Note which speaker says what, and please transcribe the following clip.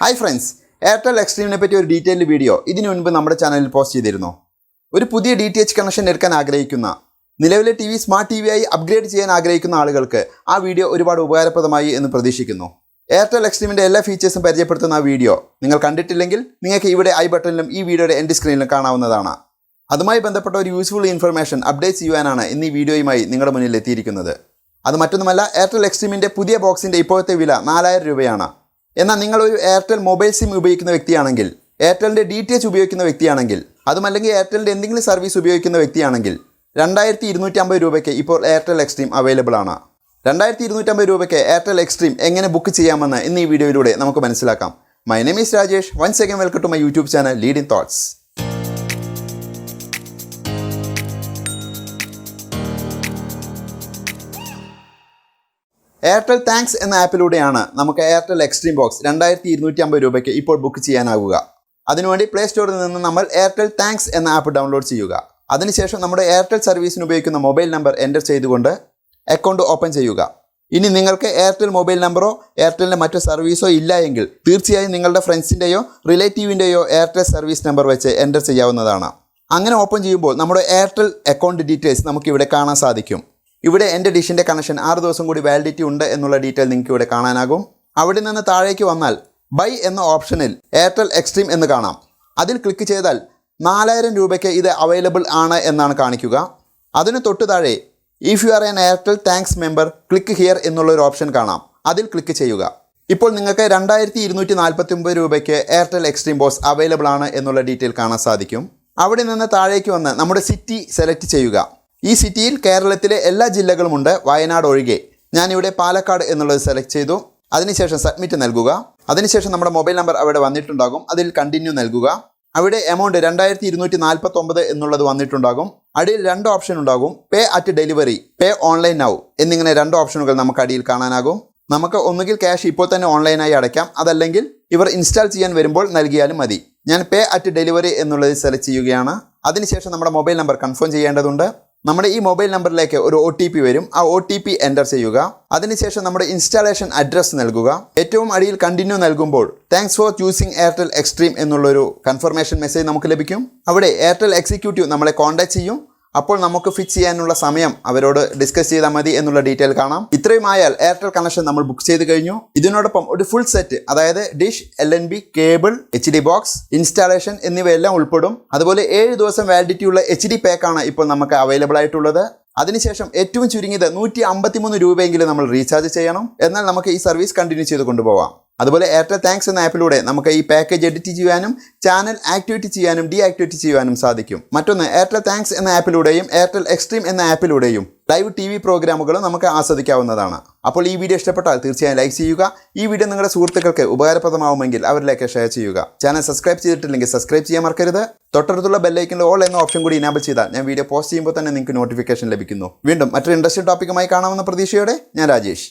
Speaker 1: Hi friends Airtel എക്സ്ട്രീമിനെ പറ്റി ഒരു detailed video ഇതിനു മുൻപ് നമ്മുടെ ചാനലിൽ പോസ്റ്റ് ചെയ്തിരുന്നു. ഒരു പുതിയ ഡി ടി എച്ച് കണക്ഷൻ എടുക്കാൻ ആഗ്രഹിക്കുന്ന നിലവിലെ T V smart T V ആയി അപ്ഗ്രേഡ് ചെയ്യാൻ ആഗ്രഹിക്കുന്ന ആളുകൾക്ക് ആ വീഡിയോ ഒരുപാട് ഉപകാരപ്രദമായി എന്ന് പ്രതീക്ഷിക്കുന്നു. എയർടെൽ എക്സ്ട്രീമിന്റെ എല്ലാ ഫീച്ചേഴ്സും പരിചയപ്പെടുത്തുന്ന ആ വീഡിയോ നിങ്ങൾ കണ്ടിട്ടില്ലെങ്കിൽ നിങ്ങൾക്ക് ഇവിടെ ഐ ബട്ടണിലും ഈ വീഡിയോയുടെ എൻഡ് സ്ക്രീനിലും കാണാവുന്നതാണ്. അതുമായി ബന്ധപ്പെട്ട ഒരു യൂസ്ഫുൾ ഇൻഫർമേഷൻ അപ്ഡേറ്റ് ചെയ്യുവാനാണ് ഇന്ന് ഈ വീഡിയോയുമായി നിങ്ങളുടെ മുന്നിൽ എത്തിയിരിക്കുന്നത്. അത് മറ്റൊന്നുമല്ല എയർടെൽ എക്സ്ട്രീമിന്റെ പുതിയ ബോക്സിന്റെ ഇപ്പോഴത്തെ വില നാലായിരം രൂപയാണ്. എന്നാൽ നിങ്ങൾ ഒരു എയർടെൽ മൊബൈൽ സിം ഉപയോഗിക്കുന്ന വ്യക്തിയാണെങ്കിൽ എയർടെലിന്റെ ഡി ടി എച്ച് ഉപയോഗിക്കുന്ന വ്യക്തിയാണെങ്കിൽ അതുമല്ലെങ്കിൽ എയർടെലിന്റെ എന്തെങ്കിലും സർവീസ് ഉപയോഗിക്കുന്ന വ്യക്തിയാണെങ്കിൽ രണ്ടായിരത്തി ഇരുന്നൂറ്റമ്പത് രൂപയ്ക്ക് ഇപ്പോൾ എയർടെൽ എക്സ്ട്രീം അവൈലബിൾ ആണ്. രണ്ടായിരത്തി ഇരുന്നൂറ്റമ്പത് രൂപയ്ക്ക് എയർടെൽ എക്സ്ട്രീം എങ്ങനെ ബുക്ക് ചെയ്യാമെന്ന് ഇന്ന് ഈ വീഡിയോയിലൂടെ നമുക്ക് മനസ്സിലാക്കാം. My name is Rajesh one second welcome to my YouTube channel lead in thoughts Airtel thanks എന്ന ആപ്പിലൂടെയാണ് നമുക്ക് എയർടെൽ എക്സ്ട്രീം ബോക്സ് രണ്ടായിരത്തി ഇരുന്നൂറ്റി അമ്പത് രൂപയ്ക്ക് ഇപ്പോൾ ബുക്ക് ചെയ്യാനാവുക. അതിനുവേണ്ടി പ്ലേ സ്റ്റോറിൽ നിന്ന് നമ്മൾ എയർടെൽ താങ്ക്സ് എന്ന ആപ്പ് ഡൗൺലോഡ് ചെയ്യുക. അതിനുശേഷം നമ്മുടെ എയർടെൽ സർവീസിന് ഉപയോഗിക്കുന്ന മൊബൈൽ നമ്പർ എന്റർ ചെയ്തുകൊണ്ട് അക്കൗണ്ട് ഓപ്പൺ ചെയ്യുക. ഇനി നിങ്ങൾക്ക് എയർടെൽ മൊബൈൽ നമ്പറോ എയർടെലിന്റെ മറ്റു സർവീസോ ഇല്ല എങ്കിൽ തീർച്ചയായും നിങ്ങളുടെ ഫ്രണ്ട്സിന്റെയോ റിലേറ്റീവിന്റെയോ എയർടെൽ സർവീസ് നമ്പർ വെച്ച് എന്റർ ചെയ്യാവുന്നതാണ്. അങ്ങനെ ഓപ്പൺ ചെയ്യുമ്പോൾ നമ്മുടെ എയർടെൽ അക്കൗണ്ട് ഡീറ്റെയിൽസ് നമുക്കിവിടെ കാണാൻ സാധിക്കും. ഇവിടെ എന്റെ ഡിഷിന്റെ കണക്ഷൻ ആറ് ദിവസം കൂടി വാലിഡിറ്റി ഉണ്ട് എന്നുള്ള ഡീറ്റെയിൽ നിങ്ങൾക്ക് ഇവിടെ കാണാനാകും. അവിടെ നിന്ന് താഴേക്ക് വന്നാൽ ബൈ എന്ന ഓപ്ഷനിൽ എയർടെൽ എക്സ്ട്രീം എന്ന് കാണാം. അതിൽ ക്ലിക്ക് ചെയ്താൽ നാലായിരം രൂപയ്ക്ക് ഇത് അവൈലബിൾ ആണ് എന്നാണ് കാണിക്കുക. അതിന് തൊട്ട് താഴെ if you are an Airtel thanks member click here എന്നുള്ള ഒരു ഓപ്ഷൻ കാണാം. അതിൽ ക്ലിക്ക് ചെയ്യുക. ഇപ്പോൾ നിങ്ങൾക്ക് രണ്ടായിരത്തി ഇരുന്നൂറ്റി നാൽപ്പത്തി ഒമ്പത് രൂപയ്ക്ക് എയർടെൽ എക്സ്ട്രീം ബോസ് അവൈലബിൾ ആണ് എന്നുള്ള ഡീറ്റെയിൽ കാണാൻ സാധിക്കും. അവിടെ നിന്ന് താഴേക്ക് വന്ന് നമ്മുടെ സിറ്റി സെലക്ട് ചെയ്യുക. ഈ സിറ്റിയിൽ കേരളത്തിലെ എല്ലാ ജില്ലകളുമുണ്ട് വയനാട് ഒഴികെ. ഞാനിവിടെ പാലക്കാട് എന്നുള്ളത് സെലക്ട് ചെയ്തു. അതിനുശേഷം സബ്മിറ്റ് നൽകുക. അതിനുശേഷം നമ്മുടെ മൊബൈൽ നമ്പർ അവിടെ വന്നിട്ടുണ്ടാകും. അതിൽ കണ്ടിന്യൂ നൽകുക. അവിടെ എമൗണ്ട് രണ്ടായിരത്തി ഇരുന്നൂറ്റി എന്നുള്ളത് വന്നിട്ടുണ്ടാകും. അടിയിൽ രണ്ട് ഓപ്ഷൻ ഉണ്ടാകും. Pay at delivery pay online now എന്നിങ്ങനെ രണ്ട് ഓപ്ഷനുകൾ നമുക്ക് അടിയിൽ കാണാനാകും. നമുക്ക് ഒന്നുകിൽ ക്യാഷ് ഇപ്പോൾ തന്നെ ഓൺലൈനായി അടയ്ക്കാം. അതല്ലെങ്കിൽ ഇവർ ഇൻസ്റ്റാൾ ചെയ്യാൻ വരുമ്പോൾ നൽകിയാലും മതി. ഞാൻ പേ അറ്റ് ഡെലിവറി എന്നുള്ളത് സെലക്ട് ചെയ്യുകയാണ്. അതിനുശേഷം നമ്മുടെ മൊബൈൽ നമ്പർ കൺഫേം ചെയ്യേണ്ടതുണ്ട്. നമ്മുടെ ഈ മൊബൈൽ നമ്പറിലേക്ക് ഒരു ഒ വരും. ആ ഒ എന്റർ ചെയ്യുക. അതിനുശേഷം നമ്മുടെ ഇൻസ്റ്റാളേഷൻ അഡ്രസ്സ് നൽകുക. ഏറ്റവും അടിയിൽ കണ്ടിന്യൂ നൽകുമ്പോൾ thanks for choosing Airtel Xtreme എന്നുള്ളൊരു കൺഫർമേഷൻ മെസ്സേജ് നമുക്ക് ലഭിക്കും. അവിടെ എയർടെൽ എക്സിക്യൂട്ടീവ് നമ്മളെ കോൺടാക്ട് ചെയ്യും. അപ്പോൾ നമുക്ക് ഫിക്സ് ചെയ്യാനുള്ള സമയം അവരോട് ഡിസ്കസ് ചെയ്താൽ മതി എന്നുള്ള ഡീറ്റെയിൽ കാണാം. ഇത്രയും ആയാൽ എയർടെൽ കണക്ഷൻ നമ്മൾ ബുക്ക് ചെയ്ത് കഴിഞ്ഞു. ഇതിനോടൊപ്പം ഒരു ഫുൾ സെറ്റ് അതായത് dish L N B cable H D box installation എന്നിവയെല്ലാം ഉൾപ്പെടും. അതുപോലെ ഏഴ് ദിവസം വാലിഡിറ്റി ഉള്ള എച്ച് ഡി പാക്കാണ് ഇപ്പോൾ നമുക്ക് അവൈലബിൾ ആയിട്ടുള്ളത്. അതിനുശേഷം ഏറ്റവും ചുരുങ്ങിയത് നൂറ്റി അമ്പത്തിമൂന്ന് രൂപയെങ്കിലും നമ്മൾ റീചാർജ് ചെയ്യണം. എന്നാൽ നമുക്ക് ഈ സർവീസ് കണ്ടിന്യൂ ചെയ്ത് കൊണ്ടുപോകാം അതുപോലെ എയർടെൽ താങ്ക്സ് എന്ന ആപ്പിലൂടെ നമുക്ക് ഈ പാക്കേജ് എഡിറ്റ് ചെയ്യാനും ചാനൽ ആക്ടിവേറ്റ് ചെയ്യാനും ഡീആക്ടിവേറ്റ് ചെയ്യാനും സാധിക്കും. മറ്റൊന്ന് എയർടെൽ താങ്ക്സ് എന്ന ആപ്പിലൂടെയും എയർടെൽ എക്സ്ട്രീം എന്ന ആപ്പിലൂടെയും ലൈവ് ടി വി പ്രോഗ്രാമുകളും നമുക്ക് ആസ്വദിക്കാവുന്നതാണ്. അപ്പോൾ ഈ വീഡിയോ ഇഷ്ടപ്പെട്ടാൽ തീർച്ചയായും ലൈക്ക് ചെയ്യുക. ഈ വീഡിയോ നിങ്ങളുടെ സുഹൃത്തുക്കൾക്ക് ഉപകാരപ്രദമാവുമെങ്കിൽ അവരിലേക്ക് ഷെയർ ചെയ്യുക. ചാനൽ സബ്സ്ക്രൈബ് ചെയ്തിട്ടില്ലെങ്കിൽ സബ്സ്ക്രൈബ് ചെയ്യാൻ മറക്കരുത്. തൊട്ടടുത്തുള്ള ബെല്ലൈക്കിന്റെ ഓൾ എന്ന ഓപ്ഷൻ കൂടി ഇനാബിൾ ചെയ്താൽ ഞാൻ വീഡിയോ പോസ്റ്റ് ചെയ്യുമ്പോൾ തന്നെ നിങ്ങൾക്ക് നോട്ടിഫിക്കേഷൻ ലഭിക്കുന്നു. വീണ്ടും മറ്റൊരു ഇൻട്രസ്റ്റിംഗ് ടോപ്പിക്കുമായി കാണാമെന്ന പ്രതീക്ഷയോടെ ഞാൻ രാജേഷ്.